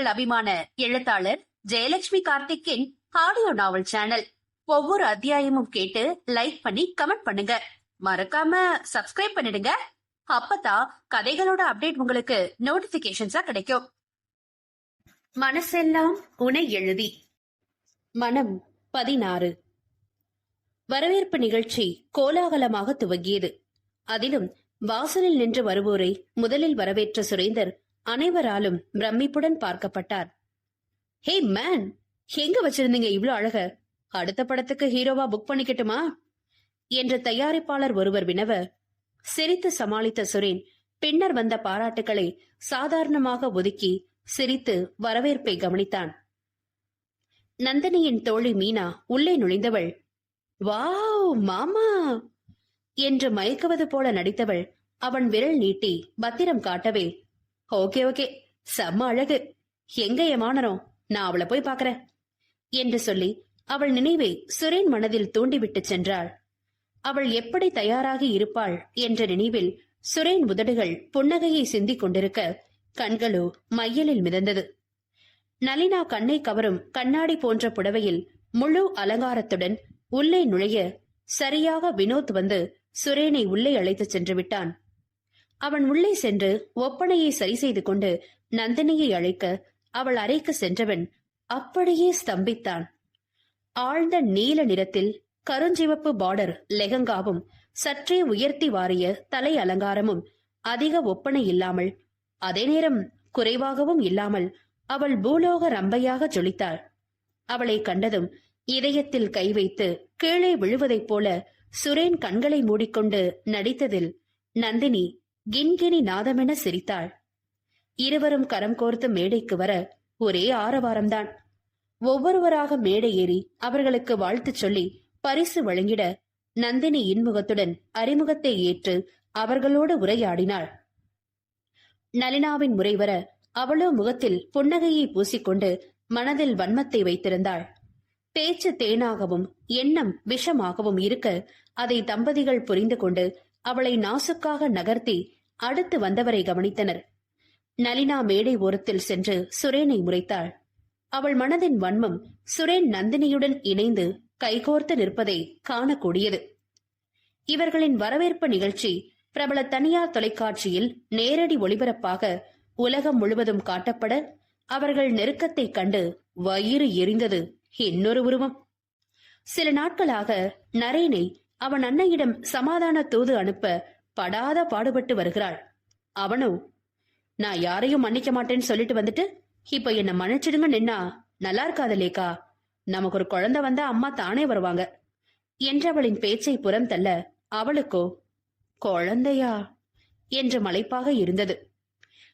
உங்கள் அபிமான எழுத்தாளர் ஜெயலட்சுமி கார்த்திக்கின் ஆடியோ நாவல் சேனல் ஒவ்வொரு அத்தியாயமும் கேட்டு லைக் பண்ணி கமெண்ட் பண்ணுங்க. மறக்காம சப்ஸ்கிரைப் பண்ணிடுங்க. அப்பதான் கதைகளோட அப்டேட் உங்களுக்கு நோட்டிபிகேஷன்ஸா கிடைக்கும். மனசெல்லாம் உனை எழுதி. மனம் பதினாறு. வரவேற்பு நிகழ்ச்சி கோலாகலமாக துவங்கியது. அதிலும் வாசலில் நின்று வருவோரை முதலில் வரவேற்ற சுரேந்தர் அனைவராலும் பிரமிப்புடன் பார்க்கப்பட்டார். ஹே மேன் எங்க வச்சிருந்தீங்க இவ்ளோ அழக? அடுத்த படத்துக்கு ஹீரோவா புக் பண்ணிக்கட்டுமா? என்று தயாரிப்பாளர் ஒருவர் வினவ சிரித்து சமாளித்த சுரேன் பின்னர் வந்த பாராட்டுக்களை சாதாரணமாக ஒதுக்கி சிரித்து வரவேற்பை கவனித்தான். நந்தினியின் தோழி மீனா உள்ளே நுழைந்தவள் வாவ் மாமா! என்று மயக்குவது போல நடித்தவள் அவன் விரல் நீட்டி பத்திரம் காட்டவே ஓகே ஓகே. செம்ம அழகு. எங்க ஏமானரும் நான் அவளை போய் பாக்குறேன். என்று சொல்லி அவள் நினைவை சுரேன் மனதில் தூண்டிவிட்டு சென்றாள். அவள் எப்படி தயாராகி இருப்பாள் என்ற நினைவில் சுரேன் உதடுகள் புன்னகையை சிந்திக் கொண்டிருக்க கண்களோ மையலில் மிதந்தது. நளினா கண்ணை கவரும் கண்ணாடி போன்ற புடவையில் முழு அலங்காரத்துடன் உள்ளே நுழைய சரியாக வினோத் வந்து சுரேனை உள்ளே அழைத்துச் சென்று விட்டான். அவன் உள்ளே சென்று ஒப்பனையை சரி செய்து கொண்டு நந்தினியை அழைக்க அவள் அறைக்கு சென்றவன் அப்படியே ஸ்தம்பித்தான். ஆழ்ந்த நீல நிறத்தில் கருஞ்சிவப்பு பார்டர் லெகங்காவும் சற்றே உயர்த்தி வாரிய தலை அலங்காரமும் அதிக ஒப்பனை இல்லாமல் அதே நேரம் குறைவாகவும் இல்லாமல் அவள் பூலோக ரம்பையாக ஜொலித்தாள். அவளை கண்டதும் இதயத்தில் கை வைத்து கீழே விழுவதைப் போல சுரேன் கண்களை மூடிக்கொண்டு நடித்ததில் நந்தினி கின்கினி நாதமென சிரித்தாள். இருவரும் கரம் கோர்த்து மேடைக்கு வர ஒரே ஆரவாரம்தான். ஒவ்வொருவராக மேடை ஏறி அவர்களுக்கு வாழ்த்துச் சொல்லி பரிசு வழங்கிட நந்தினி இன்முகத்துடன் அறிமுகத்தை ஏற்று அவர்களோடு உரையாடினாள். நளினாவின் முறை வர அவளோ முகத்தில் புன்னகையை பூசிக்கொண்டு மனதில் வன்மத்தை வைத்திருந்தாள். பேச்சு தேனாகவும் எண்ணம் விஷமாகவும் இருக்க அதை தம்பதிகள் புரிந்து கொண்டு அவளை நாசுக்காக நகர்த்தி அடுத்து வந்தவரை கவனித்தனர். நளினா மேடை ஓரத்தில் சென்று சுரேனை முறைத்தாள். அவள் மனதின் வன்மம் சுரேன் நந்தினியுடன் இணைந்து கைகோர்த்து நிற்பதை காணக்கூடியது. இவர்களின் வரவேற்பு நிகழ்ச்சி பிரபல தனியார் தொலைக்காட்சியில் நேரடி ஒளிபரப்பாக உலகம் முழுவதும் காட்டப்பட அவர்கள் நெருக்கத்தை கண்டு வயிறு எரிந்தது. இன்னொரு உருவம். சில நாட்களாக நரேனை அவன் அன்னையிடம் சமாதான தூது அனுப்ப படாத பாடுபட்டு வருகிறாள். அவனோ நான் யாரையும் மன்னிக்க மாட்டேன்னு சொல்லிட்டு வந்துட்டு இப்ப என்ன மன்னிச்சிடுங்க நின்னா நல்லா இருக்காதலேக்கா. நமக்கு ஒரு குழந்தை வந்தா அம்மா தானே வருவாங்க. என்றவளின் பேச்சை புறம் தள்ள அவளுக்கோ குழந்தையா? என்ற மலைப்பாக இருந்தது.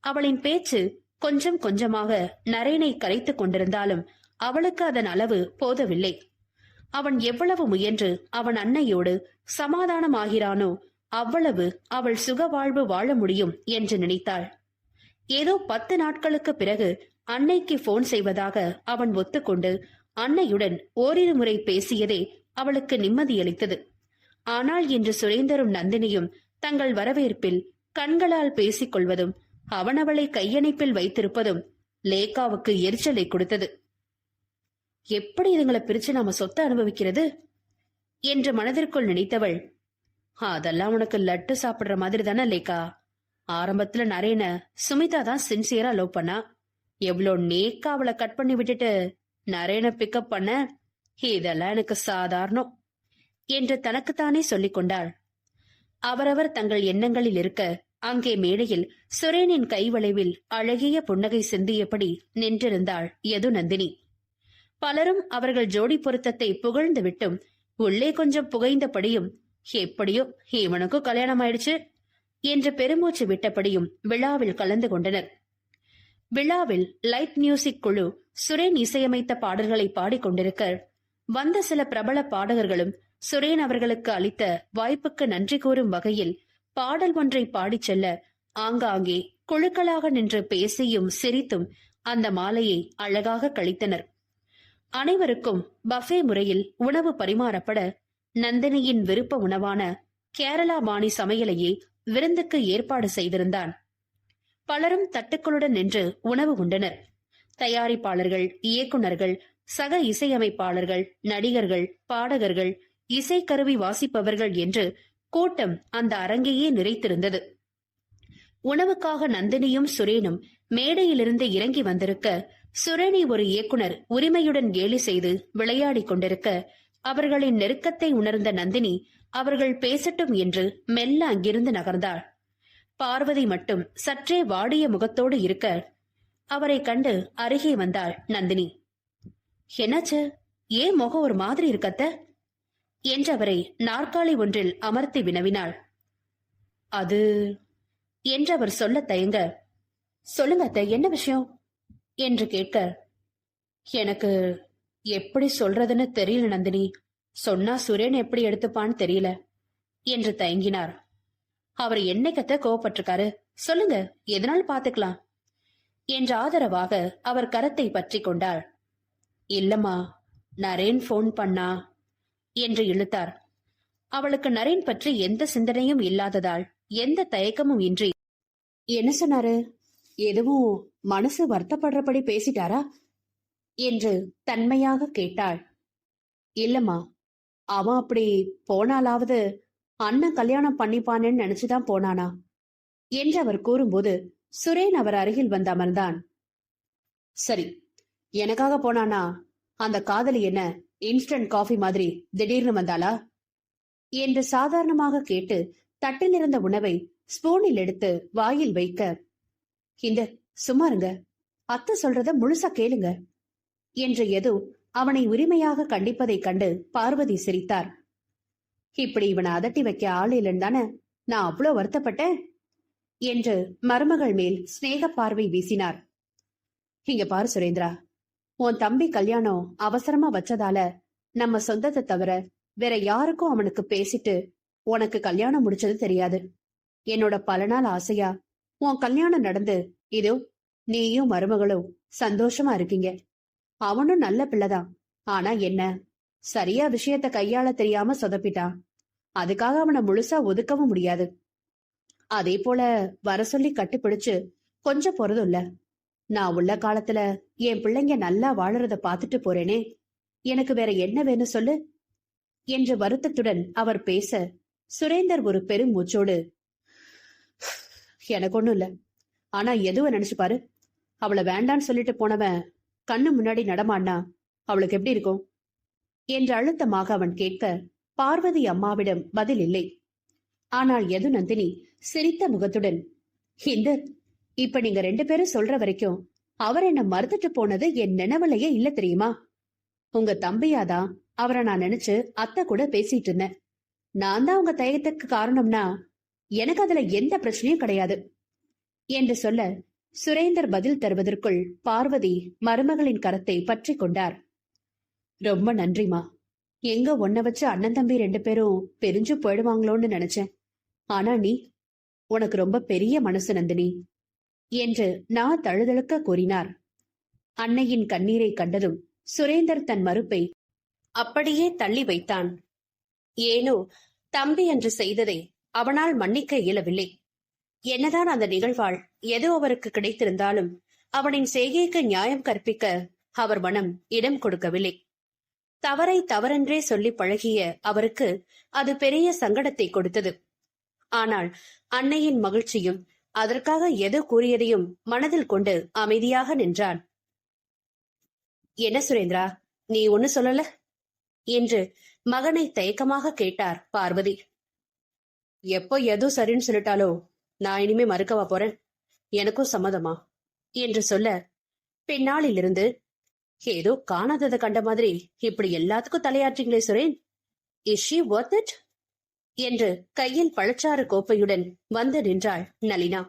அவளின் பேச்சு கொஞ்சம் கொஞ்சமாக நரேனை கரைத்துக் கொண்டிருந்தாலும் அவளுக்கு அதன் அளவு போதவில்லை. அவன் எவ்வளவு முயன்று அவன் அன்னையோடு சமாதானமாகிறானோ அவ்வளவு அவள் சுக வாழ்வு வாழ முடியும் என்று நினைத்தாள். ஏதோ பத்து நாட்களுக்கு பிறகு அன்னைக்கு போன் செய்வதாக அவன் ஒத்துக்கொண்டு அன்னையுடன் ஓரிரு முறை பேசியதே அவளுக்கு நிம்மதியளித்தது. ஆனால் இன்று சுரேந்தரும் நந்தினியும் தங்கள் வரவேற்பில் கண்களால் பேசிக் கொள்வதும் அவன் அவளை கையணைப்பில் வைத்திருப்பதும் லேகாவுக்கு எரிச்சலை கொடுத்தது. எப்படி இதுங்களை பிரிச்சு நாம சொத்தை அனுபவிக்கிறது? என்று மனதிற்குள் நினைத்தவள் அதெல்லாம் உனக்கு லட்டு சாப்பிடுற மாதிரி தானே லேக்கா ஆரம்பத்துல நரேன சுமிதா தான் சின்சியரா லவ் பண்ணா. எவ்வளோ நேக்கா அவளை கட் பண்ணி விட்டுட்டு நரேன பிக்கப் பண்ண? இதெல்லாம் எனக்கு சாதாரணம் என்று தனக்குத்தானே சொல்லிக் கொண்டாள். அவரவர் தங்கள் எண்ணங்களில் இருக்க அங்கே மேடையில் சுரேனின் கைவளைவில் அழகிய புன்னகை சிந்தியபடி நின்றிருந்தாள் யது நந்தினி பலரும் அவர்கள் ஜோடி பொருத்தத்தை புகழ்ந்து விட்டும் உள்ளே கொஞ்சம் புகைந்தபடியும் எப்படியோ இவனுக்கும் கல்யாணம் ஆயிடுச்சு என்று பெருமூச்சு விட்டபடியும் விழாவில் கலந்து கொண்டனர். விழாவில் லைட் மியூசிக் குழு சுரேன் இசையமைத்த பாடல்களை பாடிக்கொண்டிருக்க வந்த சில பிரபல பாடகர்களும் சுரேன் அவர்களுக்கு அளித்த வாய்ப்புக்கு நன்றி கூறும் வகையில் பாடல் ஒன்றை பாடிச் செல்ல ஆங்காங்கே குழுக்களாக நின்று பேசியும் சிரித்தும் அந்த மாலையை அழகாக கழித்தனர். அனைவருக்கும் பஃபே முறையில் உணவு பரிமாறப்பட நந்தினியின் விருப்ப உணவான கேரளா பாணி சமையலையே விருந்துக்கு ஏற்பாடு செய்திருந்தான். பலரும் தட்டுக்களுடன் நின்று உணவு உண்டனர். தயாரிப்பாளர்கள் இயக்குனர்கள் சக இசையமைப்பாளர்கள் நடிகர்கள் பாடகர்கள் இசைக்கருவி வாசிப்பவர்கள் என்று கூட்டம் அந்த அரங்கையே நிறைத்திருந்தது. உணவுக்காக நந்தினியும் சுரேனும் மேடையிலிருந்து இறங்கி வந்திருக்க சுரணி ஒரு இயக்குனர் உரிமையுடன் கேலி செய்து விளையாடிக் கொண்டிருக்க அவர்களின் நெருக்கத்தை உணர்ந்த நந்தினி அவர்கள் பேசட்டும் என்று மெல்ல அங்கிருந்து நகர்ந்தாள். பார்வதி மட்டும் சற்றே வாடிய முகத்தோடு இருக்க அவரை கண்டு அருகே வந்தாள் நந்தினி. என்னாச்சு? ஏன் முகம் ஒரு மாதிரி இருக்கத்த? என்றவரை நாற்காலி ஒன்றில் அமர்த்தி வினவினாள். அது என்றவர் சொல்ல தயங்க சொல்லுங்க அத்தை என்ன விஷயம்? என்று கேட்க எனக்கு எப்படி சொல்றதுன்னு தெரியல நந்தினி. சொன்னா சுரேன் எப்படி எடுத்துப்பான்னு தெரியல என்று தயங்கினார். அவர் என்னைக்கத்த கோவப்பட்டிருக்காரு. சொல்லுங்க எதனால் பாத்துக்கலாம்? என்ற ஆதரவாக அவர் கரத்தை பற்றி கொண்டாள் இல்லம்மா நரேன் ஃபோன் பண்ணா என்று இழுத்தார். அவளுக்கு நரேன் பற்றி எந்த சிந்தனையும் இல்லாததால் எந்த தயக்கமும் இன்றி என்ன சொன்னாரு? எதுவும் மனசு வருத்தப்படுறபடி பேசிட்டாரா? என்று தன்மையாக கேட்டாள். இல்லம்மா அவன் அப்படி போனாலாவது அண்ணன் கல்யாணம் பண்ணிப்பானேன்னு நினைச்சுதான் போனானா? என்று அவர் கூறும்போது சுரேன் அவர் அருகில் வந்து அமர்ந்தான். சரி எனக்காக போனானா? அந்த காதலி என்ன இன்ஸ்டன்ட் காஃபி மாதிரி திடீர்னு வந்தாளா? என்று சாதாரணமாக கேட்டு தட்டில் இருந்த உணவை ஸ்பூனில் எடுத்து வாயில் வைக்க இந்த சும்மாருங்க. அத்தை சொல்றத முழுசா கேளுங்க. என்று எது அவனை உரிமையாக கண்டிப்பதைக் கண்டு பார்வதி சிரித்தார். இப்படி இவனை அதட்டி வைக்க ஆள் இல்லைன்னு தானே நான் அவ்வளோ வருத்தப்பட்டேன்? என்று மருமகள் மேல் சிநேக பார்வை வீசினார். இங்க பாரு சுரேந்திரா உன் தம்பி கல்யாணம் அவசரமா வச்சதால நம்ம சொந்தத்தை தவிர வேற யாருக்கும் அவனுக்கு பேசிட்டு உனக்கு கல்யாணம் முடிச்சது தெரியாது. என்னோட பல நாள் ஆசையா உன் கல்யாணம் நடந்து இதோ நீயும் மருமகளும் சந்தோஷமா இருக்கீங்க. அவனும் நல்ல பிள்ளைதான். ஆனா என்ன? சரியா விஷயத்த கையாள தெரியாம சொதப்பிட்டான் அதுக்காக அவனை முழுசா ஒதுக்கவும் முடியாது. அதே போல வர சொல்லி கட்டுப்பிடிச்சு கொஞ்சம் போறதும் இல்ல நான் உள்ள காலத்துல என் பிள்ளைங்க நல்லா வாழறத பாத்துட்டு போறேனே. எனக்கு வேற என்ன வேணும் சொல்லு? என்ற வருத்தத்துடன் அவர் பேச சுரேந்தர் ஒரு பெரும் மூச்சோடு எனக்கு ஒண்ணும் இல்ல. ஆனா எதுவும் நினைச்சு பாரு. அவளை வேண்டான்னு சொல்லிட்டு போனவன் கண்ணு முன்னாடி நடமாடினா அவளுக்கு எப்படி இருக்கும்? என்று அழுத்தமாக அவன் கேட்க பார்வதி அம்மாவிடம் பதில் இல்லை. ஆனால் எது நந்தினி சிரித்த முகத்துடன் இந்த இப்ப நீங்க ரெண்டு பேரும் சொல்ற வரைக்கும் அவர் என்ன மறுத்துட்டு போனது என் நினைவுலயே இல்ல தெரியுமா? உங்க தம்பியாதான் அவரை நான் நினைச்சு அத்தை கூட பேசிட்டு இருந்தேன். நான் தான் உங்க தயக்கத்துக்கு காரணம்னா எனக்கு அதுல எந்த பிரச்சனையும் கிடையாது. என்று சொல்ல சுரேந்தர் பதில் தருவதற்குள் பார்வதி மருமகளின் கரத்தை பற்றி கொண்டார். ரொம்ப நன்றிமா. எங்க ஒன்ன வச்சு அண்ணன் தம்பி ரெண்டு பேரும் பிரிஞ்சு போயிடுவாங்களோன்னு நினைச்சேன். ஆனா நீ உனக்கு ரொம்ப பெரிய மனசு நந்தினி என்று நான் தழுதழுக்க கூறினார். அன்னையின் கண்ணீரை கண்டதும் சுரேந்தர் தன் மறுப்பை அப்படியே தள்ளி வைத்தான். ஏனோ தம்பி என்று செய்ததை அவனால் மன்னிக்க இயலவில்லை. என்னதான் அந்த நிகழ்வால் எது அவருக்கு கிடைத்திருந்தாலும் அவனின் செய்கைக்கு நியாயம் கற்பிக்க அவர் மனம் இடம் கொடுக்கவில்லை. தவறை தவறென்றே சொல்லி பழகிய அவருக்கு அது பெரிய சங்கடத்தை கொடுத்தது. ஆனால் அன்னையின் மகிழ்ச்சியும் அதற்காக எது கூறியதையும் மனதில் கொண்டு அமைதியாக நின்றான். என்ன சுரேந்திரா நீ ஒன்னு சொல்லல என்று மகனை தயக்கமாக கேட்டார் பார்வதி. எப்போ எதோ சரின்னு சொல்லிட்டாலோ நான் இனிமே மறுக்கவா போறேன்? எனக்கும் சம்மதமா? என்று சொல்ல பின்னாளிலிருந்து ஏதோ காணாததை கண்ட மாதிரி இப்படி எல்லாத்துக்கும் தலையாற்றீங்களே Suren? Is she worth it என்று கையில் பழச்சாறு கோப்பையுடன் வந்து நின்றாள் நளினா.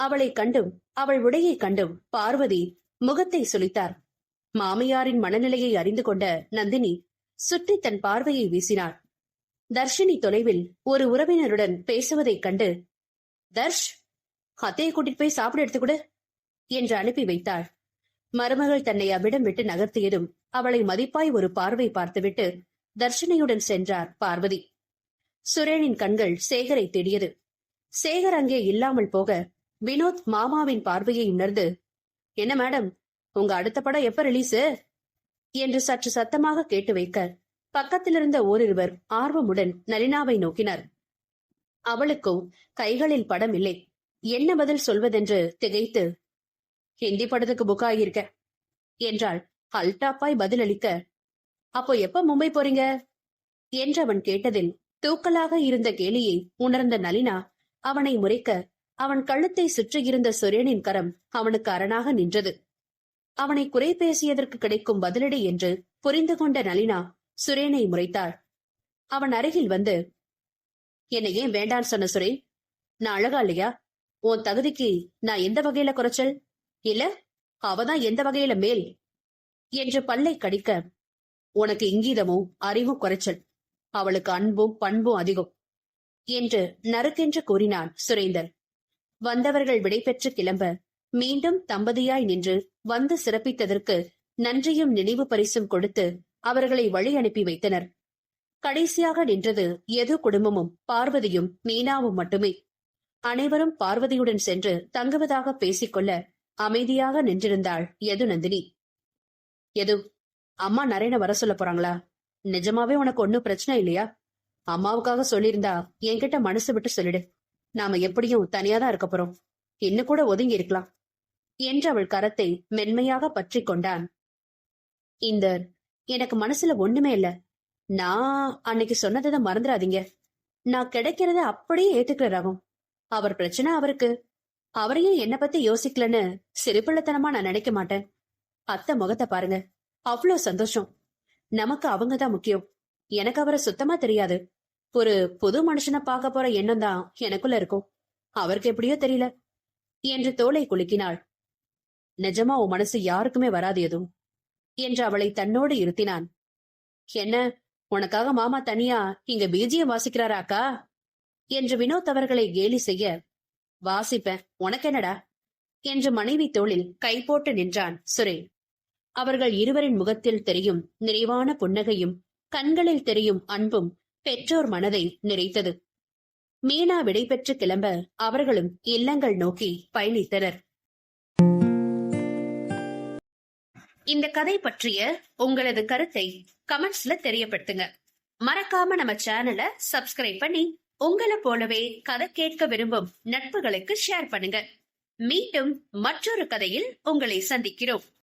அவளை கண்டும் அவள் உடையை கண்டும் பார்வதி முகத்தை சுளித்தார். மாமியாரின் மனநிலையை அறிந்து கொண்ட நந்தினி சுற்றி தன் பார்வையை வீசினாள். தர்ஷினி தொலைவில் ஒரு உறவினருடன் பேசுவதைக் கண்டு தர்ஷ் அத்தையை கூட்டிட்டு போய் சாப்பிட எடுத்துக்கூட என்று அனுப்பி வைத்தாள். மருமகள் தன்னை அவ்விடம் விட்டு நகர்த்தியதும் அவளை மதிப்பாய் ஒரு பார்வை பார்த்துவிட்டு தர்ஷினியுடன் சென்றார் பார்வதி. சுரேனின் கண்கள் சேகரை தேடியது. சேகர் அங்கே இல்லாமல் போக வினோத் மாமாவின் பார்வையை உணர்ந்து என்ன மேடம் உங்க அடுத்த படம் எப்ப ரிலீஸ் என்று சற்று சத்தமாக கேட்டு வைக்க பக்கத்திலிருந்த ஓரிருவர் ஆர்வமுடன் நளினாவை நோக்கினர். அவளுக்கும் கைகளில் படம் இல்லை என்ன பதில் சொல்வதென்று திகைத்து ஹிந்தி படத்துக்கு புக் ஆகியிருக்க என்றாள் அல்டாப்பாய் பதிலளிக்க. அப்போ எப்ப மும்பை போறீங்க? என்று அவன் கேட்டதில் தூக்கலாக இருந்த கேலியை உணர்ந்த நளினா அவனை முறைக்க அவன் கழுத்தை சுற்றியிருந்த சுரேனின் கரம் அவனுக்கு அரணாக நின்றது. அவனை குறை பேசியதற்கு கிடைக்கும் பதிலடி என்று புரிந்து கொண்ட நளினா சுரேனை முறைத்தாள். அவன் அருகில் வந்து என்னை ஏன் வேண்டான்னு சொன்ன சுரேன்? நான் அழகா இல்லையா? உன் தகுதிக்கு நான் எந்த வகையில குறைச்சல்? இல்ல அவதான் எந்த வகையில மேல்? என்று பல்லை கடிக்க உனக்கு இங்கீதமும் அறிவும் குறைச்சல். அவளுக்கு அன்பும் பண்பும் அதிகம் என்று நறுக்கென்று கூறினான் சுரேந்தர். வந்தவர்கள் விடைபெற்று கிளம்ப மீண்டும் தம்பதியாய் நின்று வந்து சிறப்பித்ததற்கு நன்றியும் நினைவு பரிசும் கொடுத்து அவர்களை வழி அனுப்பி வைத்தனர். கடைசியாக நின்றது எது குடும்பமும் பார்வதியும் மீனாவும் மட்டுமே. அனைவரும் பார்வதியுடன் சென்று தங்குவதாக பேசிக்கொள்ள அமைதியாக நின்றிருந்தாள் எது நந்தினி. எது அம்மா நரேன வர சொல்ல போறாங்களா? நிஜமாவே உனக்கு ஒன்னும் பிரச்சனை இல்லையா? அம்மாவுக்காக சொல்லியிருந்தா என்கிட்ட மனசு விட்டு சொல்லிடு. நாம எப்படியும் தனியாதான் இருக்க போறோம். இன்னும் கூட ஒதுங்கி இருக்கலாம். என்று அவள் கரத்தை மென்மையாக பற்றி கொண்டான். இந்த எனக்கு மனசுல ஒண்ணுமே இல்ல. நான் அன்னைக்கு சொன்னதை மறந்துடாதீங்க நான் கிடைக்கிறத அப்படியே ஏத்துக்கிற ரகம் அவர் பிரச்சனை அவருக்கு. அவரையும் என்ன பத்தி யோசிக்கலன்னு சிறுபிள்ளத்தனமா நான் நினைக்க மாட்டேன். அத்தை முகத்தை பாருங்க. அவ்வளோ சந்தோஷம். நமக்கு அவங்க தான் முக்கியம். எனக்கு அவரை சுத்தமா தெரியாது. ஒரு புது மனுஷனை பார்க்க போற எண்ணம் தான் எனக்குள்ள இருக்கும். அவருக்கு எப்படியோ தெரியல. என்று தோலை குலுக்கினாள். நிஜமா உன் மனசு யாருக்குமே வராது எதுவும். என்று அவளை தன்னோடு இருத்தினான். என்ன? உனக்காக மாமா தனியா இங்க பீஜியம் வாசிக்கிறாராக்கா என்று வினோத் அவர்களை கேலி செய்ய வாசிப்பேன் உனக்கு என்னடா என்று மனைவி தோளில் கை போட்டு நின்றான் சுரேன் அவர்கள் இருவரின் முகத்தில் தெரியும் நிறைவான புன்னகையும் கண்களில் தெரியும் அன்பும் பெற்றோர் மனதை நிறைத்தது. மீனா விடைபெற்று கிளம்ப அவர்களும் இல்லங்கள் நோக்கி பயணித்தனர். இந்த கதை பற்றிய உங்களது கருத்தை கமெண்ட்ஸ்ல தெரியப்படுத்துங்க. மறக்காம நம்ம சேனலை சப்ஸ்கிரைப் பண்ணி உங்களை போலவே கதை கேட்க விரும்பும் நட்புகளுக்கு ஷேர் பண்ணுங்க. மீண்டும் மற்றொரு கதையில் உங்களை சந்திக்கிறோம்.